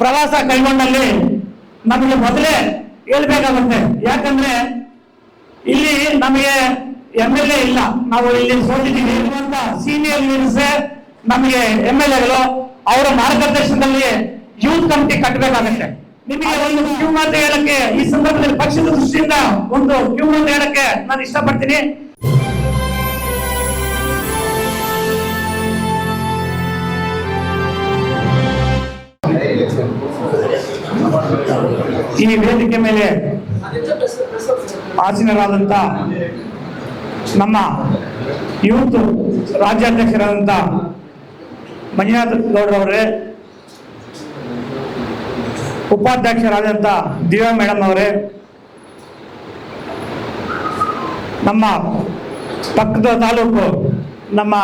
ಪ್ರವಾಸ ಕೈಗೊಂಡಲ್ಲಿ ನಮಗೆ ಮೊದಲೇ ಹೇಳ್ಬೇಕಾಗುತ್ತೆ. ಯಾಕಂದ್ರೆ ಇಲ್ಲಿ ನಮಗೆ ಎಂ ಎಲ್ ಎ ಇಲ್ಲ. ನಾವು ಇಲ್ಲಿ ಸೋತಿದ್ದೀವಿ ಇರುವಂತ ಸೀನಿಯರ್ ಲೀಡರ್ಸ್ ನಮಗೆ ಎಂ ಎಲ್ ಎಗಳು ಅವರ ಮಾರ್ಗದರ್ಶನದಲ್ಲಿ ಯೂತ್ ಕಮಿಟಿ ಕಟ್ಟಬೇಕಾಗುತ್ತೆ. ನಿಮಗೆ ಒಂದು ಕ್ಯೂ ಮಾತು ಹೇಳಕ್ಕೆ ಈ ಸಂದರ್ಭದಲ್ಲಿ ಪಕ್ಷದ ದೃಷ್ಟಿಯಿಂದ ಒಂದು ಕಿವಿಮಾತು ಹೇಳಕ್ಕೆ ನಾನು ಇಷ್ಟಪಡ್ತೀನಿ. ಈ ವೇದಿಕೆ ಮೇಲೆ ಆಸೀನರಾದಂಥ ನಮ್ಮ ಯೂತ್ ರಾಜ್ಯಾಧ್ಯಕ್ಷರಾದಂಥ ಮಂಜುನಾಥ್ ಗೌಡ್ರವರೇ ಉಪಾಧ್ಯಕ್ಷರಾದಂತ ದಿವ್ಯಾ ಮೇಡಮ್ ಅವರೇ ನಮ್ಮ ಪಕ್ಕದ ತಾಲೂಕು ನಮ್ಮ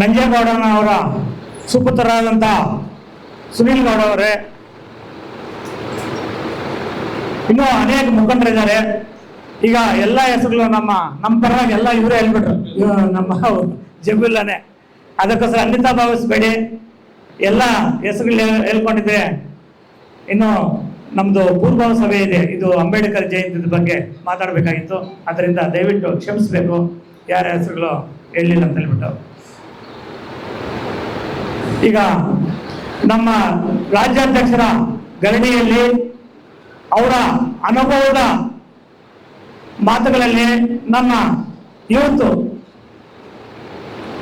ನಂಜೇಗೌಡನವರ ಸುಪುತ್ರರಾದಂಥ ಸುನೀಲ್ ಗೌಡ ಅವರೇ ಇನ್ನೂ ಅನೇಕ ಮುಖಂಡರಿದ್ದಾರೆ ಈಗ ಎಲ್ಲ ಹೆಸರುಗಳು ನಮ್ಮ ನಮ್ಮ ಪರವಾಗಿ ಎಲ್ಲ ಇವರೇ ಹೇಳ್ಬಿಟ್ರು. ನಮ್ಮ ಜಬುಲ್ಲನೆ. ಅದಕ್ಕೋಸ್ಕರ ಅನಿತಾ ಭಾವಿಸ್ಬೇಡಿ. ಎಲ್ಲ ಹೆಸರುಗಳು ಹೇಳ್- ಹೇಳ್ಕೊಂಡಿದ್ರೆ ಇನ್ನು ನಮ್ಮದು ಪೂರ್ವ ಸಭೆ ಇದೆ. ಇದು ಅಂಬೇಡ್ಕರ್ ಜಯಂತಿ ಬಗ್ಗೆ ಮಾತಾಡಬೇಕಾಗಿತ್ತು. ಅದರಿಂದ ದಯವಿಟ್ಟು ಕ್ಷಮಿಸಬೇಕು. ಯಾರ ಹೆಸರುಗಳು ಹೇಳಲಿಲ್ಲ ಅಂತ ಹೇಳ್ಬಿಟ್ಟು. ಈಗ ನಮ್ಮ ರಾಜ್ಯಾಧ್ಯಕ್ಷರ ಗರಡಿಯಲ್ಲಿ ಅವರ ಅನುಭವದ ಮಾತುಗಳಲ್ಲಿ ನಮ್ಮ ಇವತ್ತು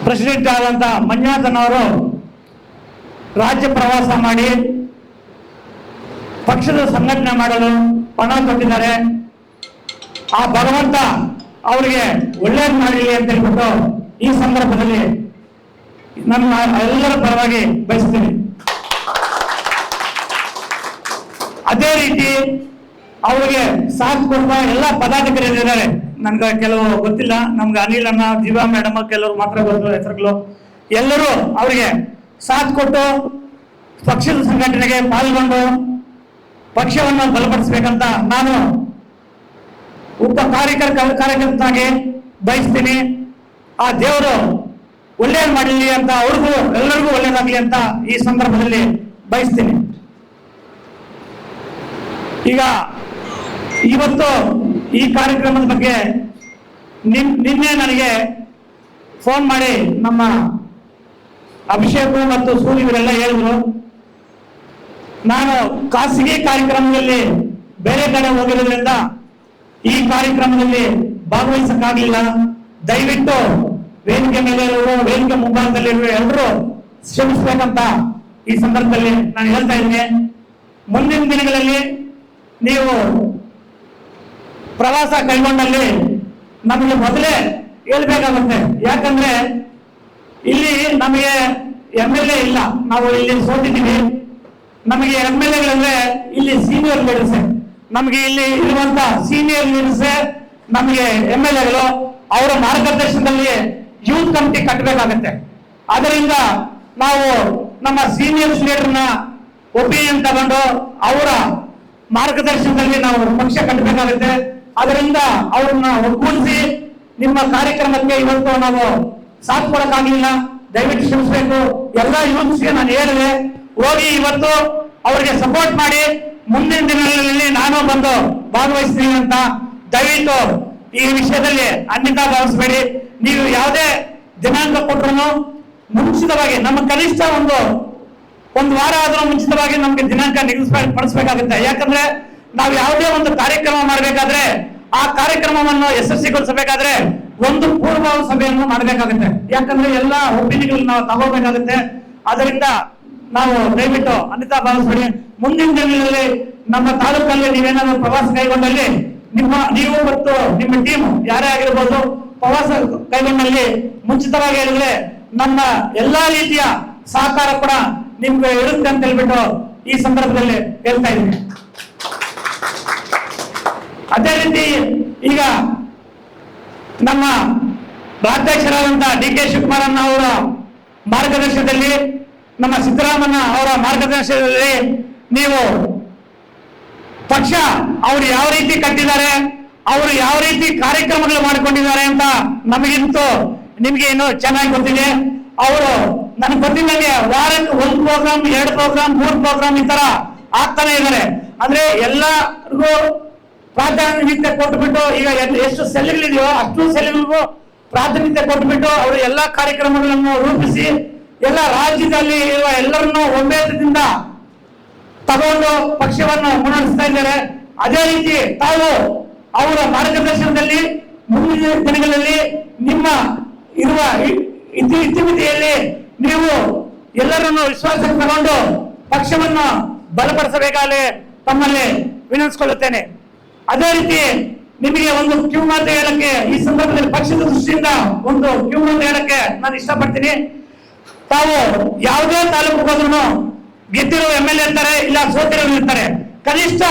ಪ್ರೆಸಿಡೆಂಟ್ ಆದಂತ ಮಂಜುನಾಥನವರು ರಾಜ್ಯ ಪ್ರವಾಸ ಮಾಡಿ ಪಕ್ಷದ ಸಂಘಟನೆ ಮಾಡಲು ಪಣ ಕೊಟ್ಟಿದ್ದಾರೆ ಆ ಭಗವಂತ ಅವರಿಗೆ ಒಳ್ಳೇದು ಮಾಡಲಿ ಅಂತ ಹೇಳ್ಬಿಟ್ಟು ಈ ಸಂದರ್ಭದಲ್ಲಿ ನನ್ನ ಎಲ್ಲರ ಪರವಾಗಿ ಬಯಸ್ತೀನಿ. ಅದೇ ರೀತಿ ಅವರಿಗೆ ಸಾಥ್ ಕೊಡುವ ಎಲ್ಲ ಪದಾಧಿಕಾರಿಗಳಿದ್ದಾರೆ. ನನ್ಗೆ ಕೆಲವು ಗೊತ್ತಿಲ್ಲ, ನಮ್ಗೆ ಅನಿಲ್ ಅಣ್ಣ, ದಿವಾ ಮೇಡಮ್ ಕೆಲವರು ಮಾತ್ರ ಗೊತ್ತು ಹೆಸರುಗಳು. ಎಲ್ಲರೂ ಅವರಿಗೆ ಸಾಥ್ ಕೊಟ್ಟು ಪಕ್ಷದ ಸಂಘಟನೆಗೆ ಪಾಲ್ಗೊಂಡು ಪಕ್ಷವನ್ನು ಬಲಪಡಿಸ್ಬೇಕಂತ ನಾನು ಒಬ್ಬ ಕಾರ್ಯಕರ್ ಕಾರ್ಯಕರ್ತನಾಗಿ ಬಯಸ್ತೀನಿ. ಆ ದೇವರು ಒಳ್ಳೇದು ಮಾಡಲಿ ಅಂತ ಅವ್ರಿಗೂ ಎಲ್ಲರಿಗೂ ಒಳ್ಳೇದಾಗ್ಲಿ ಅಂತ ಈ ಸಂದರ್ಭದಲ್ಲಿ ಬಯಸ್ತೀನಿ. ಈಗ ಇವತ್ತು ಈ ಕಾರ್ಯಕ್ರಮದ ಬಗ್ಗೆ ನಿಮ್ಮ ನಿನ್ನೆ ನನಗೆ ಫೋನ್ ಮಾಡಿ ನಮ್ಮ ಅಭಿಷೇಕ್ ಮತ್ತು ಸೂರ್ಯ ಇವರೆಲ್ಲ ಹೇಳಿದ್ರು. ನಾನು ಖಾಸಗಿ ಕಾರ್ಯಕ್ರಮದಲ್ಲಿ ಬೇರೆ ಕಡೆ ಹೋಗಿರೋದ್ರಿಂದ ಈ ಕಾರ್ಯಕ್ರಮದಲ್ಲಿ ಭಾಗವಹಿಸಕ್ಕಾಗಲಿಲ್ಲ. ದಯವಿಟ್ಟು ವೇದಿಕೆ ಮೇಲೆ ಇರುವ ವೇದಿಕೆ ಮುಂಭಾಗದಲ್ಲಿರುವ ಎಲ್ಲರೂ ಶ್ರಮಿಸಬೇಕಂತ ಈ ಸಂದರ್ಭದಲ್ಲಿ ನಾನು ಹೇಳ್ತಾ ಇದ್ದೀನಿ. ಮುಂದಿನ ದಿನಗಳಲ್ಲಿ ನೀವು ಪ್ರವಾಸ ಕೈಗೊಂಡಲ್ಲಿ ನಮಗೆ ಮೊದಲೇ ಹೇಳ್ಬೇಕಾಗುತ್ತೆ. ಯಾಕಂದ್ರೆ ಇಲ್ಲಿ ನಮಗೆ ಎಂ ಎಲ್ ಎ ಇಲ್ಲ. ನಾವು ಇಲ್ಲಿ ಸೋತಿದ್ದೀವಿ. ನಮಗೆ ಎಂ ಎಲ್ ಎಗಳಂದ್ರೆ ಇಲ್ಲಿ ಸೀನಿಯರ್ ಲೀಡರ್ಸ್ ನಮಗೆ ಇಲ್ಲಿ ಇರುವಂತ ಸೀನಿಯರ್ ಲೀಡರ್ಸ್ ನಮಗೆ ಎಂ ಎಲ್ ಎಗಳು. ಅವರ ಮಾರ್ಗದರ್ಶನದಲ್ಲಿ ಯೂತ್ ಕಮಿಟಿ ಕಟ್ಟಬೇಕಾಗತ್ತೆ. ಅದರಿಂದ ನಾವು ನಮ್ಮ ಸೀನಿಯರ್ ಲೀಡರ್ನ ಒಪಿನಿಯನ್ ತಗೊಂಡು ಅವರ ಮಾರ್ಗದರ್ಶನದಲ್ಲಿ ನಾವು ಪಕ್ಷ ಕಟ್ಟಬೇಕಾಗುತ್ತೆ ಅದರಿಂದ ಅವ್ರನ್ನ ಒಗ್ಗೂಡಿಸಿ ನಿಮ್ಮ ಕಾರ್ಯಕ್ರಮಕ್ಕೆ ಇವತ್ತು ನಾವು ಸಾಥ್ ಕೊಡಕ್ಕಾಗಿಲ್ಲ ದಯವಿಟ್ಟು ಶ್ರಮಿಸಬೇಕು ಎಲ್ಲ ಯೂತ್ಸ್ಗೆ ನಾನು ಹೇಳಿದೆ, ಹೋಗಿ ಇವತ್ತು ಅವರಿಗೆ ಸಪೋರ್ಟ್ ಮಾಡಿ ಮುಂದಿನ ದಿನಗಳಲ್ಲಿ ನಾನು ಬಂದು ಭಾಗವಹಿಸ್ತೀನಿ ಅಂತ ದಯವಿಟ್ಟು ಈ ವಿಷಯದಲ್ಲಿ ಅನ್ಯತಾ ಭಾವಿಸಬೇಡಿ. ನೀವು ಯಾವುದೇ ದಿನಾಂಕ ಕೊಟ್ಟರು ಮುಂಚಿತವಾಗಿ ನಮ್ಮ ಕನಿಷ್ಠ ಒಂದು ಒಂದು ವಾರ ಆದ್ರೂ ಮುಂಚಿತವಾಗಿ ನಮ್ಗೆ ದಿನಾಂಕ ನಿಗದಿಪಡಿಸಬೇಕಾಗುತ್ತೆ ಯಾಕಂದ್ರೆ ನಾವು ಯಾವುದೇ ಒಂದು ಕಾರ್ಯಕ್ರಮ ಮಾಡಬೇಕಾದ್ರೆ ಆ ಕಾರ್ಯಕ್ರಮವನ್ನು ಯಶಸ್ವಿಗೊಳಿಸಬೇಕಾದ್ರೆ ಒಂದು ಪೂರ್ವ ಸಭೆಯನ್ನು ಮಾಡಬೇಕಾಗುತ್ತೆ. ಯಾಕಂದ್ರೆ ಎಲ್ಲ ಒಪಿನಿಯನ್ ನಾವು ತಗೋಬೇಕಾಗುತ್ತೆ. ಅದರಿಂದ ನಾವು ದಯವಿಟ್ಟು ಅನಿತಾ ಭಾವಿಸ್ಬೇಡಿ ಮುಂದಿನ ದಿನಗಳಲ್ಲಿ ನಮ್ಮ ತಾಲೂಕಲ್ಲಿ ನೀವೇನಾದ್ರೂ ಪ್ರವಾಸ ಕೈಗೊಂಡಲ್ಲಿ ನಿಮ್ಮ, ನೀವು ಮತ್ತು ನಿಮ್ಮ ಟೀಮ್ ಯಾರೇ ಆಗಿರ್ಬೋದು ಪ್ರವಾಸ ಕೈಗೊಂಡಲ್ಲಿ ಮುಂಚಿತವಾಗಿ ಹೇಳಿದ್ರೆ ನಮ್ಮ ಎಲ್ಲಾ ರೀತಿಯ ಸಹಕಾರ ಕೂಡ ನಿಮ್ಗೆ ಇರುತ್ತೆ ಅಂತ ಹೇಳ್ಬಿಟ್ಟು ಈ ಸಂದರ್ಭದಲ್ಲಿ ಹೇಳ್ತಾ ಇದ್ದೀನಿ. ಅದೇ ರೀತಿ ಈಗ ನಮ್ಮ ರಾಜ್ಯಾಧ್ಯಕ್ಷರಾದಂತಹ ಡಿ ಕೆ ಶಿವಕುಮಾರಣ್ಣ ಅವರ ಮಾರ್ಗದರ್ಶನದಲ್ಲಿ, ನಮ್ಮ ಸಿದ್ದರಾಮಣ್ಣ ಅವರ ಮಾರ್ಗದರ್ಶನದಲ್ಲಿ ನೀವು ಪಕ್ಷ ಅವರು ಯಾವ ರೀತಿ ಕಟ್ಟಿದ್ದಾರೆ, ಅವರು ಯಾವ ರೀತಿ ಕಾರ್ಯಕ್ರಮಗಳು ಮಾಡಿಕೊಂಡಿದ್ದಾರೆ ಅಂತ ನಮಗಿಂತೂ ನಿಮ್ಗೆ ಇನ್ನು ಚೆನ್ನಾಗಿ ಗೊತ್ತಿದೆ. ಅವರು ನನಗೆ ಗೊತ್ತಿಲ್ಲಂಗೆ ವಾರಕ್ಕೆ ಒಂದು ಪ್ರೋಗ್ರಾಮ್ ಎರಡು ಪ್ರೋಗ್ರಾಮ್ ಮೂರು ಪ್ರೋಗ್ರಾಮ್ ಈ ತರ ಆಗ್ತಾನೆ ಇದ್ದಾರೆ ಅಂದ್ರೆ ಎಲ್ಲರಿಗೂ ಪ್ರಾಧಾನ್ಯತೆ ಕೊಟ್ಬಿಟ್ಟು ಈಗ ಎಷ್ಟು ಸೆಲ್ಗಳಿದೆಯೋ ಅಷ್ಟು ಸೆಲ್ಗಳಿಗೂ ಪ್ರಾಧಾನ್ಯತೆ ಕೊಟ್ಬಿಟ್ಟು ಅವರು ಎಲ್ಲಾ ಕಾರ್ಯಕ್ರಮಗಳನ್ನು ರೂಪಿಸಿ ಎಲ್ಲ ರಾಜ್ಯದಲ್ಲಿ ಇರುವ ಎಲ್ಲರನ್ನೂ ಒಮ್ಮೆದಿಂದ ತಗೊಂಡು ಪಕ್ಷವನ್ನು ಮುನ್ನಡೆಸ್ತಾ ಇದ್ದಾರೆ. ಅದೇ ರೀತಿ ತಾವು ಅವರ ಮಾರ್ಗದರ್ಶನದಲ್ಲಿ ಮುಂದಿನ ದಿನಗಳಲ್ಲಿ ನಿಮ್ಮ ಇರುವ ಇತಿಮಿತಿಯಲ್ಲಿ ನೀವು ಎಲ್ಲರನ್ನು ವಿಶ್ವಾಸಕ್ಕೆ ತಗೊಂಡು ಪಕ್ಷವನ್ನ ಬಲಪಡಿಸಬೇಕಾಗಲಿ ತಮ್ಮಲ್ಲಿ ವಿನಂತಿಸಿಕೊಳ್ಳುತ್ತೇನೆ. ಅದೇ ರೀತಿ ನಿಮಗೆ ಒಂದು ಕ್ಯೂ ಮಾತು ಹೇಳಕ್ಕೆ ಈ ಸಂದರ್ಭದಲ್ಲಿ ಪಕ್ಷದ ದೃಷ್ಟಿಯಿಂದ ಒಂದು ಕ್ಯೂ ಮಾತು ಹೇಳಕ್ಕೆ ನಾನು ಇಷ್ಟಪಡ್ತೀನಿ. ತಾವು ಯಾವುದೇ ತಾಲೂಕು ಹೋದ್ರು ಗೆದ್ದಿರೋ ಎಂ ಎಲ್ ಎ ಇಲ್ಲ ಸೋತಿರೋ ಇರ್ತಾರೆ. ಕನಿಷ್ಠ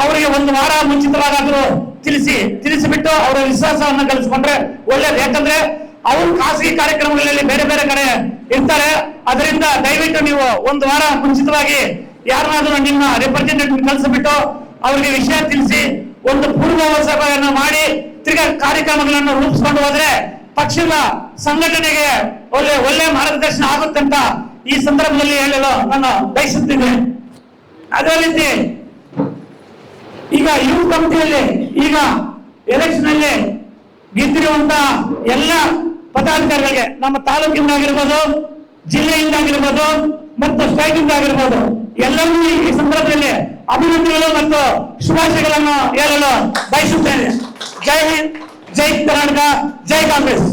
ಅವರಿಗೆ ಒಂದು ವಾರ ಮುಂಚಿತವಾಗಾದ್ರೂ ತಿಳಿಸಿ, ತಿಳಿಸಿಬಿಟ್ಟು ಅವರ ವಿಶ್ವಾಸವನ್ನ ಕಲಿಸ್ಕೊಂಡ್ರೆ ಒಳ್ಳೇದು. ಯಾಕಂದ್ರೆ ಅವರು ಖಾಸಗಿ ಕಾರ್ಯಕ್ರಮಗಳಲ್ಲಿ ಬೇರೆ ಬೇರೆ ಕಡೆ ಇರ್ತಾರೆ. ಅದರಿಂದ ದಯವಿಟ್ಟು ನೀವು ಒಂದು ವಾರ ಮುಂಚಿತವಾಗಿ ಯಾರನ್ನಾದ್ರೂ ನಿಮ್ಮ ರೆಪ್ರೆಸೆಂಟೇಟಿವ್ ಕಳಿಸ್ಬಿಟ್ಟು ಅವರಿಗೆ ವಿಷಯ ತಿಳಿಸಿ, ಒಂದು ಪೂರ್ವ ಸಭೆಯನ್ನು ಮಾಡಿ, ತಿರ್ಗಾ ಕಾರ್ಯಕ್ರಮಗಳನ್ನು ರೂಪಿಸ್ಕೊಂಡು ಹೋದ್ರೆ ಪಕ್ಷದ ಸಂಘಟನೆಗೆ ಒಳ್ಳೆ ಒಳ್ಳೆ ಮಾರ್ಗದರ್ಶನ ಆಗುತ್ತೆ ಅಂತ ಈ ಸಂದರ್ಭದಲ್ಲಿ ಹೇಳಲು ನಾನು ಬಯಸುತ್ತೇನೆ. ಅದೇ ರೀತಿ ಈಗ ಯೂತ್ ಕಮಿಟಿಯಲ್ಲಿ ಈಗ ಎಲೆಕ್ಷನ್ ಅಲ್ಲಿ ಗೆದ್ದಿರುವಂತ ಎಲ್ಲ ಪದಾಧಿಕಾರಿಗಳಿಗೆ, ನಮ್ಮ ತಾಲೂಕಿಂದ ಆಗಿರ್ಬೋದು ಜಿಲ್ಲೆಯಿಂದ ಆಗಿರ್ಬೋದು ಮತ್ತು ಸ್ಟೇಟ್ ಆಗಿರ್ಬೋದು ಎಲ್ಲರಿಗೂ ಈ ಸಂದರ್ಭದಲ್ಲಿ ಅಭಿನಂದನೆಗಳು ಮತ್ತು ಶುಭಾಶಯಗಳನ್ನು ಹೇಳಲು ಬಯಸುತ್ತೇನೆ. ಜೈ ಹಿಂದ್, ಜೈ ಕರ್ನಾಟಕ, ಜೈ ಕಾಂಗ್ರೆಸ್.